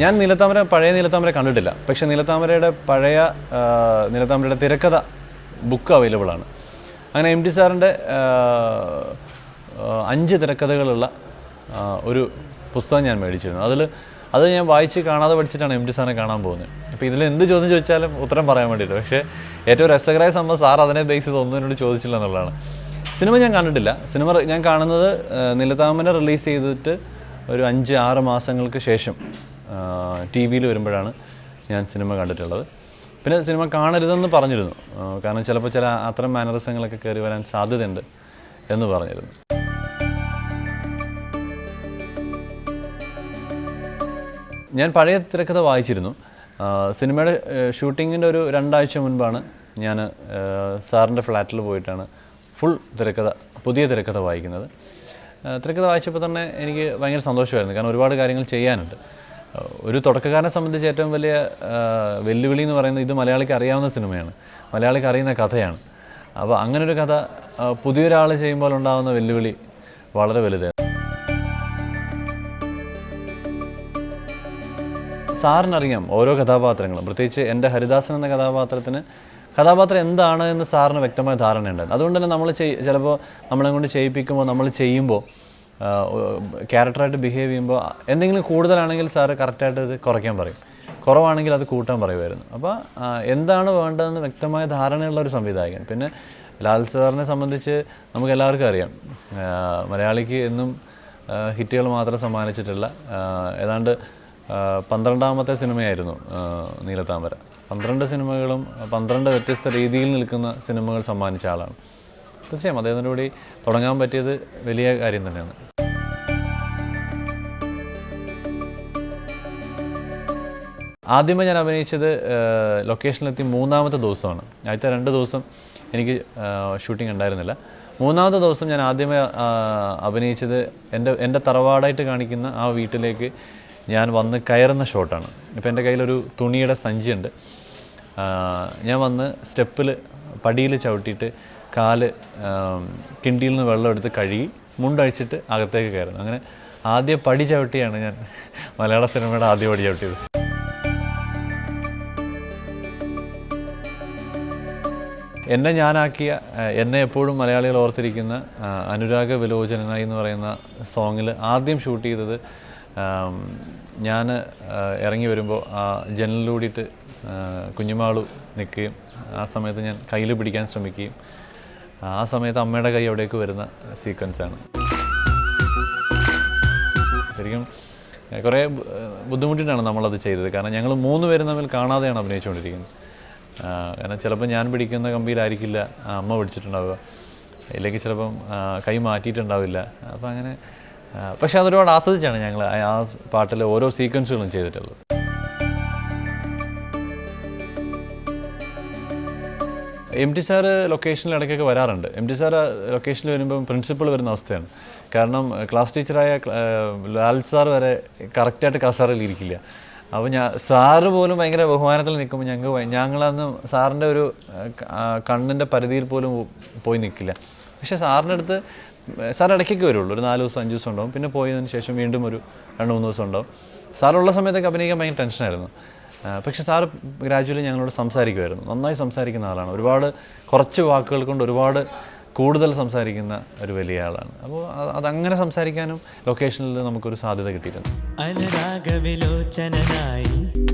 ഞാൻ നീലത്താമര പഴയ നീലത്താമര കണ്ടിട്ടില്ല. പക്ഷേ നീലത്താമരയുടെ പഴയ നീലത്താമരയുടെ തിരക്കഥ ബുക്ക് അവൈലബിൾ ആണ്. അങ്ങനെ എം ടി സാറിന്റെ അഞ്ച് തിരക്കഥകളുള്ള ഒരു പുസ്തകം ഞാൻ മേടിച്ചിരുന്നു. അതിൽ അത് ഞാൻ വായിച്ച് കാണാതെ പഠിച്ചിട്ടാണ് എം ടി സാറിനെ കാണാൻ പോകുന്നത്. അപ്പോൾ ഇതിൽ എന്ത് ചോദ്യം ചോദിച്ചാലും ഉത്തരം പറയാൻ വേണ്ടിയിട്ട്. പക്ഷേ ഏറ്റവും രസകരമായ സംഭവം സാർ അതിനെ ബേസ് ചെയ്ത് ഒന്നും എന്നോട് ചോദിച്ചില്ല എന്നുള്ളതാണ്. സിനിമ ഞാൻ കണ്ടിട്ടില്ല. സിനിമ ഞാൻ കാണുന്നത് ആ, റിലീസ് ചെയ്തിട്ട് ഒരു അഞ്ച് ആറ് മാസങ്ങൾക്ക് ശേഷം. ടി വിയിൽ വരുമ്പോഴാണ് ഞാൻ സിനിമ കണ്ടിട്ടുള്ളത്. പിന്നെ സിനിമ കാണരുതെന്ന് പറഞ്ഞിരുന്നു. കാരണം ചിലപ്പോൾ ചില അത്തരം മാനറിസങ്ങളൊക്കെ കയറി വരാൻ സാധ്യതയുണ്ട് എന്ന് പറഞ്ഞിരുന്നു. ഞാൻ പഴയ തിരക്കഥ വായിച്ചിരുന്നു. സിനിമയുടെ ഷൂട്ടിങ്ങിന്റെ ഒരു രണ്ടാഴ്ച മുൻപാണ് ഞാൻ സാറിന്റെ ഫ്ലാറ്റിൽ പോയിട്ടാണ് ഫുൾ തിരക്കഥ പുതിയ തിരക്കഥ വായിക്കുന്നത്. തിരക്കഥ വായിച്ചപ്പോൾ തന്നെ എനിക്ക് ഭയങ്കര സന്തോഷമായിരുന്നു. കാരണം ഒരുപാട് കാര്യങ്ങൾ ചെയ്യാനുണ്ട്. ഒരു തുടക്കക്കാരനെ സംബന്ധിച്ച് ഏറ്റവും വലിയ വെല്ലുവിളി എന്ന് പറയുന്നത് ഇത് മലയാളിക്ക് അറിയാവുന്ന സിനിമയാണ്. മലയാളിക്ക് അറിയുന്ന കഥയാണ്. അപ്പോൾ അങ്ങനൊരു കഥ പുതിയൊരാൾ ചെയ്യുമ്പോൾ ഉണ്ടാകുന്ന വെല്ലുവിളി വളരെ വലുതാണ്. സാറിനറിയാം ഓരോ കഥാപാത്രങ്ങളും. പ്രത്യേകിച്ച് എന്റെ ഹരിദാസൻ എന്ന കഥാപാത്രത്തിന് കഥാപാത്രം എന്താണ് എന്ന് സാറിന് വ്യക്തമായ ധാരണയുണ്ടായിരുന്നു. അതുകൊണ്ട് തന്നെ നമ്മൾ ചിലപ്പോൾ നമ്മളെ കൊണ്ട് ചെയ്യിപ്പിക്കുമ്പോൾ നമ്മൾ ചെയ്യുമ്പോൾ ക്യാരക്ടറായിട്ട് ബിഹേവ് ചെയ്യുമ്പോൾ എന്തെങ്കിലും കൂടുതലാണെങ്കിൽ സാറ് കറക്റ്റായിട്ട് ഇത് കുറയ്ക്കാൻ പറയും. കുറവാണെങ്കിൽ അത് കൂട്ടാൻ പറയുമായിരുന്നു. അപ്പോൾ എന്താണ് വേണ്ടതെന്ന് വ്യക്തമായ ധാരണയുള്ള ഒരു സംവിധായകൻ. പിന്നെ ലാൽ സാറിനെ സംബന്ധിച്ച് നമുക്ക് എല്ലാവർക്കും അറിയാം മലയാളിക്ക് എന്നും ഹിറ്റുകൾ മാത്രം സമ്മാനിച്ചിട്ടുള്ള ആ, ഏതാണ്ട് പന്ത്രണ്ടാമത്തെ സിനിമയായിരുന്നു നീലത്താമര. പന്ത്രണ്ട് സിനിമകളും പന്ത്രണ്ട് വ്യത്യസ്ത രീതിയിൽ നിൽക്കുന്ന സിനിമകൾ സമ്മാനിച്ച ആളാണ്. തീർച്ചയായും അദ്ദേഹത്തിന്റെ കൂടി തുടങ്ങാൻ പറ്റിയത് വലിയ കാര്യം തന്നെയാണ്. ആദ്യമേ ഞാൻ അഭിനയിച്ചത് ലൊക്കേഷനിലെത്തി മൂന്നാമത്തെ ദിവസമാണ്. ആദ്യത്തെ രണ്ട് ദിവസം എനിക്ക് ഷൂട്ടിംഗ് ഉണ്ടായിരുന്നില്ല. മൂന്നാമത്തെ ദിവസം ഞാൻ ആദ്യമേ അഭിനയിച്ചത് എന്റെ എന്റെ തറവാടായിട്ട് കാണിക്കുന്ന ആ വീട്ടിലേക്ക് ഞാൻ വന്ന് കയറുന്ന ഷോട്ടാണ് ഇപ്പോൾ എന്റെ കയ്യിലൊരു തുണിയുടെ സഞ്ചിയുണ്ട്. ഞാൻ വന്ന് സ്റ്റെപ്പിൽ പടിയിൽ ചവിട്ടിയിട്ട് കാൽ കിണ്ടിയിൽ നിന്ന് വെള്ളം എടുത്ത് കഴുകി മുണ്ടഴിച്ചിട്ട് അകത്തേക്ക് കയറുന്നു. അങ്ങനെ ആദ്യ പടി ചവിട്ടിയാണ് ഞാൻ മലയാള സിനിമയുടെ ആദ്യ പടി ചവിട്ടിയത്. എന്നെ ഞാനാക്കിയ എന്നെ എപ്പോഴും മലയാളികൾ ഓർത്തിരിക്കുന്ന അനുരാഗ വിലോചനായി എന്ന് പറയുന്ന സോങ്ങിൽ ആദ്യം ഷൂട്ട് ചെയ്തത് ഞാൻ ഇറങ്ങി വരുമ്പോൾ ആ ജനലിലൂടിയിട്ട് കുഞ്ഞുമാളു നിൽക്കുകയും ആ സമയത്ത് ഞാൻ കയ്യിൽ പിടിക്കാൻ ശ്രമിക്കുകയും ആ സമയത്ത് അമ്മയുടെ കൈ അവിടേക്ക് വരുന്ന സീക്വൻസാണ് ശരിക്കും കുറേ ബുദ്ധിമുട്ടിട്ടാണ് നമ്മളത് ചെയ്തത്. കാരണം ഞങ്ങൾ മൂന്ന് പേരും തമ്മിൽ കാണാതെയാണ് അഭിനയിച്ചുകൊണ്ടിരിക്കുന്നത്. കാരണം ചിലപ്പോൾ ഞാൻ പിടിക്കുന്ന കമ്പിയിലായിരിക്കില്ല അമ്മ പിടിച്ചിട്ടുണ്ടാവുക. ഇല്ലെങ്കിൽ ചിലപ്പം കൈ മാറ്റിയിട്ടുണ്ടാവില്ല. അപ്പോൾ അങ്ങനെ പക്ഷെ അതൊരുപാട് ആസ്വദിച്ചാണ് ഞങ്ങൾ ആ പാട്ടിലെ ഓരോ സീക്വൻസുകളും ചെയ്തിട്ടുള്ളത്. എം ടി സാറ് ലൊക്കേഷനിൽ ഇടയ്ക്കൊക്കെ വരാറുണ്ട്. എം ടി സാർ ലൊക്കേഷനിൽ വരുമ്പം പ്രിൻസിപ്പൾ വരുന്ന അവസ്ഥയാണ്. കാരണം ക്ലാസ് ടീച്ചറായ ലാൽ സാർ വരെ കറക്റ്റായിട്ട് കസാറിൽ ഇരിക്കില്ല. അപ്പോൾ ഞാൻ സാറ് പോലും ഭയങ്കര ബഹുമാനത്തിൽ നിൽക്കുമ്പോൾ ഞങ്ങൾക്ക് ഞങ്ങളന്ന് സാറിന്റെ ഒരു കണ്ണിന്റെ പരിധിയിൽ പോലും പോയി നിൽക്കില്ല. പക്ഷേ സാറിന്റെ അടുത്ത് സാർ ഇടയ്ക്കൊക്കെ വരുള്ളൂ. ഒരു നാല് ദിവസം അഞ്ച് ദിവസം ഉണ്ടാവും. പിന്നെ പോയതിന് ശേഷം വീണ്ടും ഒരു രണ്ട് മൂന്ന് ദിവസം ഉണ്ടാവും. സാറുള്ള സമയത്തൊക്കെ അഭിനയിക്കാൻ ഭയങ്കര ടെൻഷനായിരുന്നു പക്ഷെ സാറ് ഗ്രാജുവലി ഞങ്ങളോട് സംസാരിക്കുമായിരുന്നു. നന്നായി സംസാരിക്കുന്ന ആളാണ്. ഒരുപാട് കുറച്ച് വാക്കുകൾ കൊണ്ട് ഒരുപാട് കൂടുതൽ സംസാരിക്കുന്ന ഒരു വലിയ ആളാണ്. അപ്പോൾ അത് അതങ്ങനെ സംസാരിക്കാനും ലൊക്കേഷനിൽ നമുക്കൊരു സാധ്യത അനുരാഗവിലോചനായി